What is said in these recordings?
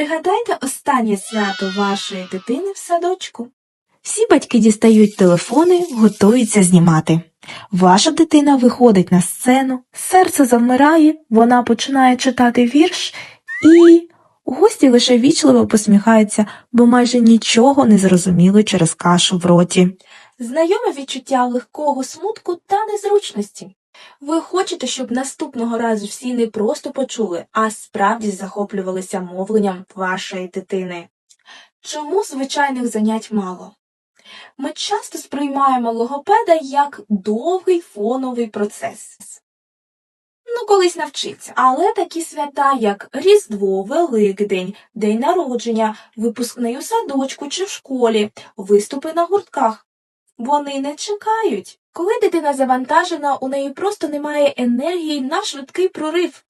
Пригадайте останнє свято вашої дитини в садочку. Всі батьки дістають телефони, готуються знімати. Ваша дитина виходить на сцену, серце завмирає, вона починає читати вірш і гості лише вічливо посміхаються, бо майже нічого не зрозуміли через кашу в роті. Знайоме відчуття легкого смутку та незручності. Ви хочете, щоб наступного разу всі не просто почули, а справді захоплювалися мовленням вашої дитини. Чому звичайних занять мало? Ми часто сприймаємо логопеда як довгий фоновий процес. Ну, колись навчиться. Але такі свята, як Різдво, Великдень, День народження, випускний у садочку чи в школі, виступи на гуртках, вони не чекають. Коли дитина завантажена, у неї просто немає енергії на швидкий прорив.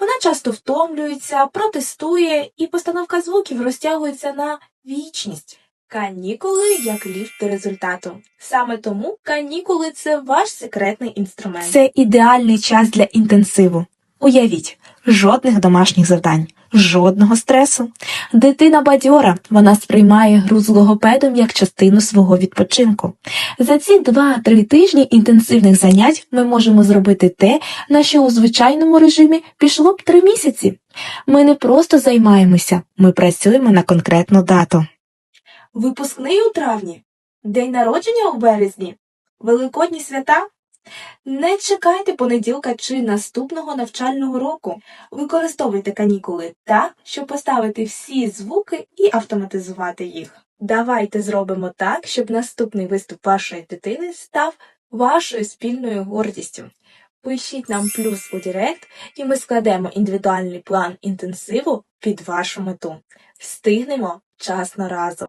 Вона часто втомлюється, протестує, і постановка звуків розтягується на вічність. Канікули як ліфт до результату. Саме тому канікули це ваш секретний інструмент. Це ідеальний час для інтенсиву. Уявіть, жодних домашніх завдань, жодного стресу. Дитина бадьора, вона сприймає гру з логопедом як частину свого відпочинку. За ці 2-3 тижні інтенсивних занять ми можемо зробити те, на що у звичайному режимі пішло б 3 місяці. Ми не просто займаємося, ми працюємо на конкретну дату. Випускний у травні, день народження у березні, великодні свята. Не чекайте понеділка чи наступного навчального року. Використовуйте канікули так, щоб поставити всі звуки і автоматизувати їх. Давайте зробимо так, щоб наступний виступ вашої дитини став вашою спільною гордістю. Пишіть нам плюс у Директ, і ми складемо індивідуальний план інтенсиву під вашу мету. Встигнемо часно разом.